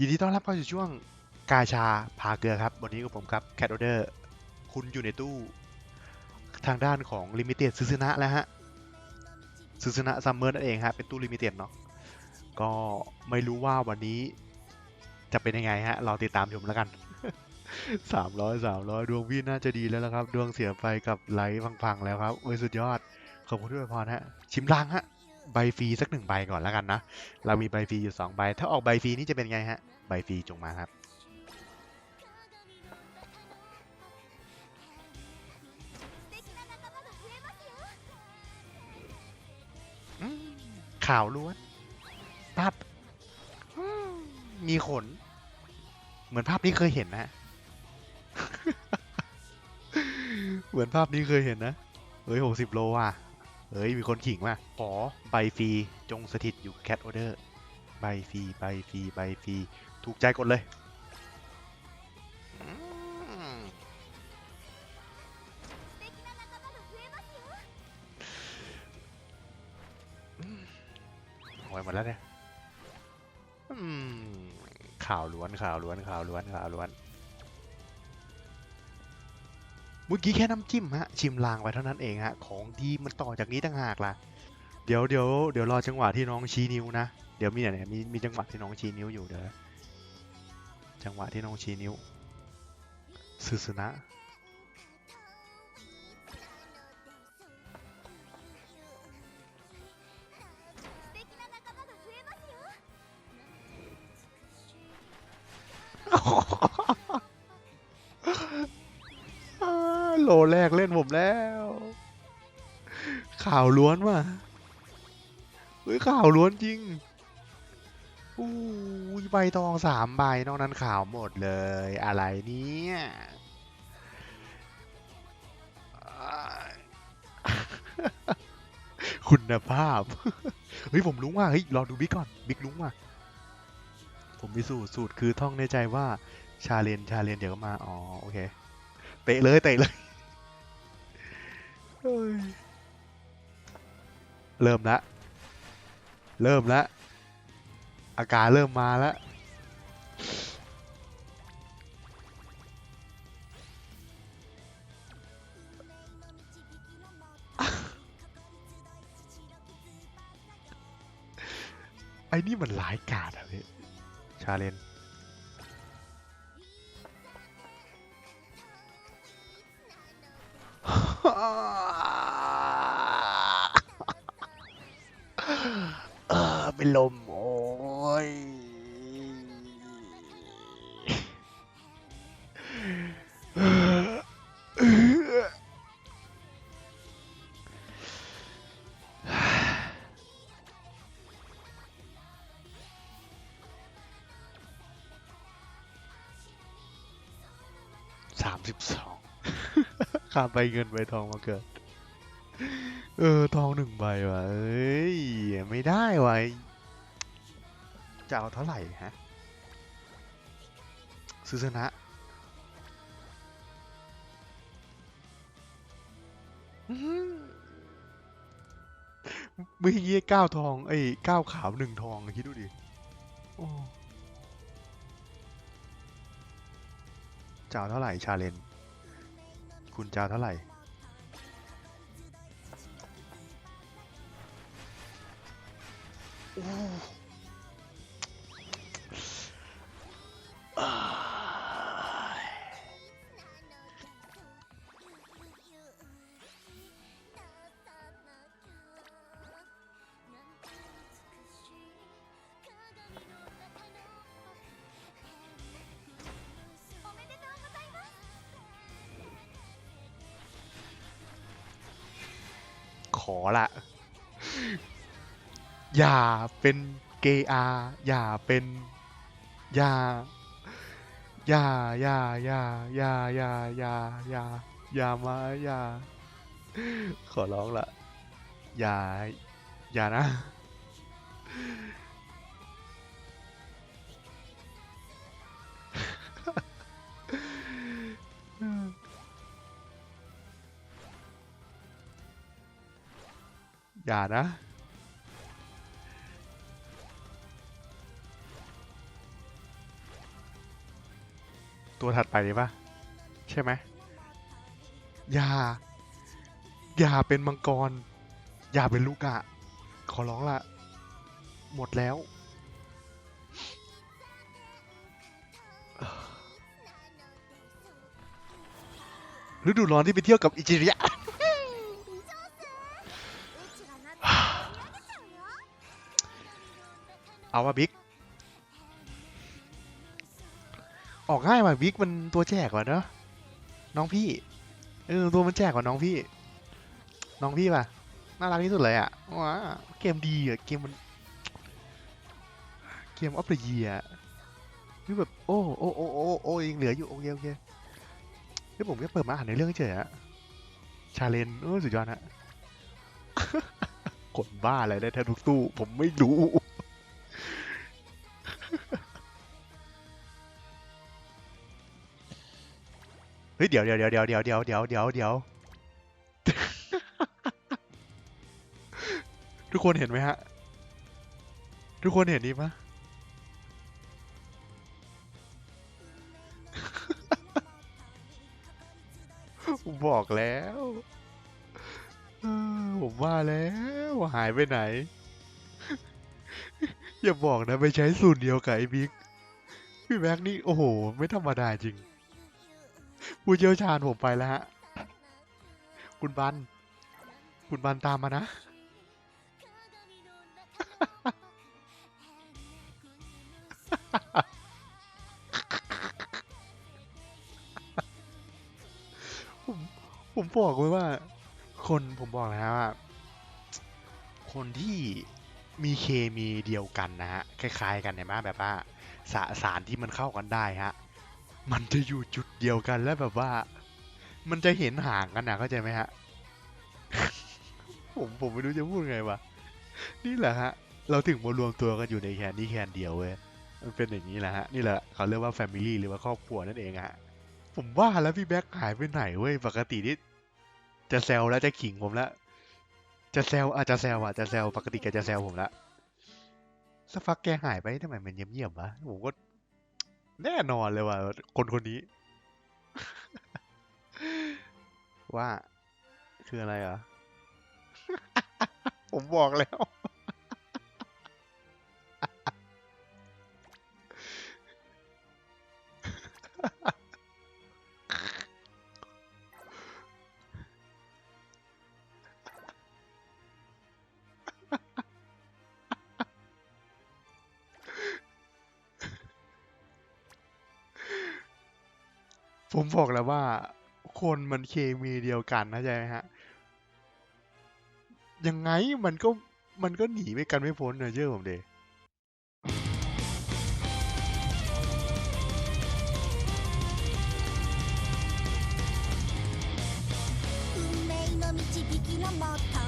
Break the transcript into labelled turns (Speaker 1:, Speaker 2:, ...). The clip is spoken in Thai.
Speaker 1: ยินดีต้อนรับเข้าสู่ช่วงกาชาพาเกลือครับ วันนี้กับผมครับแคทออเดอร์คุณอยู่ในตู้ ทางด้านของลิมิเต็ดซูซูนะแล้วฮะซูซูนะซัมเมอร์นั่นเองฮะ เป็นตู้ลิมิเต็ดเนาะก็ไม่รู้ว่าวันนี้จะเป็นยังไงฮะ เราติดตามชมแล้วกันสามร้อยสามร้อยดวงพี่น่าจะดีแล้วละครับ ดวงเสียไปกับไลท์พังๆแล้วครับโอ้ยสุดยอด ขอบคุณด้วยพรฮะ ชิมลางฮะ ใบฟรีสักหนึ่งใบก่อนแล้วกันนะ เรามีใบฟรีอยู่สองใบ ถ้าออกใบฟรีนี่จะเป็นไงฮะ ใบฟรีจงมาครับ ข่าวล้วนปั๊บมมีขน เหมือนภาพนี้เคยเห็นนะ เหมือนภาพนี้เคยเห็นนะ เฮ้ยหกสิบโลว่ะ เฮ้ย มีคนขิงว่ะขอใบฟรีจงสถิตอยู่แคทออเดอร์ใบฟรีใบฟรีใบฟรีถูกใจกดเลยอืมโอ้ยหมดแล้วเนี่ยอืมข่าวล้วนข่าวล้วนข่าวล้วนข่าวล้วน เมื่อกี้แค่น้ำจิ้มฮะชิมลางไปเท่านั้นเองฮะของดีมันต่อจากนี้ต่างหากล่ะเดี๋ยวเดี๋ยวเดี๋ยวรอจังหวะที่น้องชี้นิ้วนะเดี๋ยวมีเนี่ยเนี่ยมีมีจังหวะที่น้องชี้นิ้วอยู่เดี๋ยวจังหวะที่น้องชี้นิ้วซึซึนะ โลแรกเล่นผมแล้ว ข่าวล้วนว่ะเฮ้ยข่าวล้วนจริงอู้ยใบทองสามใบนอกนั้นข่าวหมดเลย อะไรเนี้ยคุณภาพ เฮ้ย ผมรู้ว่า เฮ้ย รอดูบิ๊กก่อน บิ๊กรู้ว่า ผมมีสูตร สูตรคือท่องในใจว่า ชาเลน ชาเลน เดี๋ยวก็มา อ๋อ โอเค เตะเลย เตะเลย เริ่มละเริ่มละอาการเริ่มมาแล้วไอ้นี่มันหลายกาดอะพี่ชาเลน เป็นลม โอ้ย สามสิบสองข้ามไปเงินไปทองมาเกิด เออ ทองหนึ่งใบว่ะ เอ้ย ไม่ได้ว่ะ จะเอาเท่าไหร่ฮะซื้อชนะอื้อเมื่อกี้เก้าทองเอ้ยเก้าขาวหนึ่งทองคิดดูดิโอ้จะเอาเท่าไหร่ชาเลน คุณจะเอาเท่าไหร่ขอ อละ อย่าเป็นเกอาอย่าเป็น อย่า อย่า อย่า อย่า อย่า อย่า อย่า อย่า อย่ามา อย่า ขอร้องละ อย่า อย่านะ อย่านะ ตัวถัดไปเลยปะใช่ไหมอย่า อย่าเป็นมังกร อย่าเป็นลูกอะขอร้องละหมดแล้วฤดูร้อนที่ไปเที่ยวกับอิจิริยะ เอาว่าบิ๊กออกง่ายว่ะบิ๊กมันตัวแจกว่ะเนอะน้องพี่เออตัวมันแจกกว่าน้องพี่ น้องพี่ป่ะน่ารักที่สุดเลยอะว้าเกมดีอะเกมมันเกมออฟเดอะเยียคือแบบโอ้โอ้โอ้โอ้โอ้ยังเหลืออยู่โอเคโอเคเดี๋ยวผมแค่เปิดมาอ่านในเรื่องเฉยอะชาเลนเออสุดยอดฮะกดบ้าอะไรได้แทบทุกตู้ ผมไม่รู้ เฮ้ยเดี๋ยวเดี๋ยวเดี๋ยวเดี๋ยวเดี๋ยวเดี๋ยวเดี๋ยวเดี๋ยวทุกคนเห็นไหมฮะ ทุกคนเห็นนี่ปะผมบอกแล้วผมว่าแล้ว หายไปไหน อย่าบอกนะ ไปใช้สูตรเดียวกับไอ้บิ๊กพี่แม็กนี่ โอ้โห ไม่ธรรมดาจริง ผู้เชี่ยวชาญผมไปแล้วฮะ คุณบัน คุณบันตามมานะ ผมผมบอกไว้ว่า คนผมบอกแล้วว่า คนที่มีเคมีเดียวกันนะฮะ คล้าย ๆ กันเนี่ยมาแบบว่าสาสารที่มันเข้ากันได้ฮะ มันจะอยู่จุดเดียวกันแล้วแบบว่า มันจะเห็นห่างกันนะเข้าใจไหมฮะ ผมผมไม่รู้จะพูดไงวะ นี่แหละฮะ เราถึงมารวมตัวกันอยู่ในแคนนี้แคนเดียวเว้ย มันเป็นอย่างนี้แหละฮะ นี่แหละเขาเรียกว่าแฟมิลี่หรือว่าครอบครัวนั่นเองฮะ ผมว่าแล้วพี่แบ็คหายไปไหนเว้ย ปกตินี่จะแซวแล้วจะขิงผมแล้ว จะแซวอาจจะแซวอะจะแซวปกติแกจะแซวผมละสักพักแกหายไปทำไมมันเงียบๆวะผมก็ แน่นอนเลยว่าคนคนนี้ ว่า คืออะไรเหรอผมบอกแล้ว ผมบอกแล้วว่า คนมันเคมีเดียวกันนะใช่ไหมฮะ ยังไงมันก็มันก็หนีไปกันไม่พ้นนะเชื่อผมเด
Speaker 2: 運命の導きのもと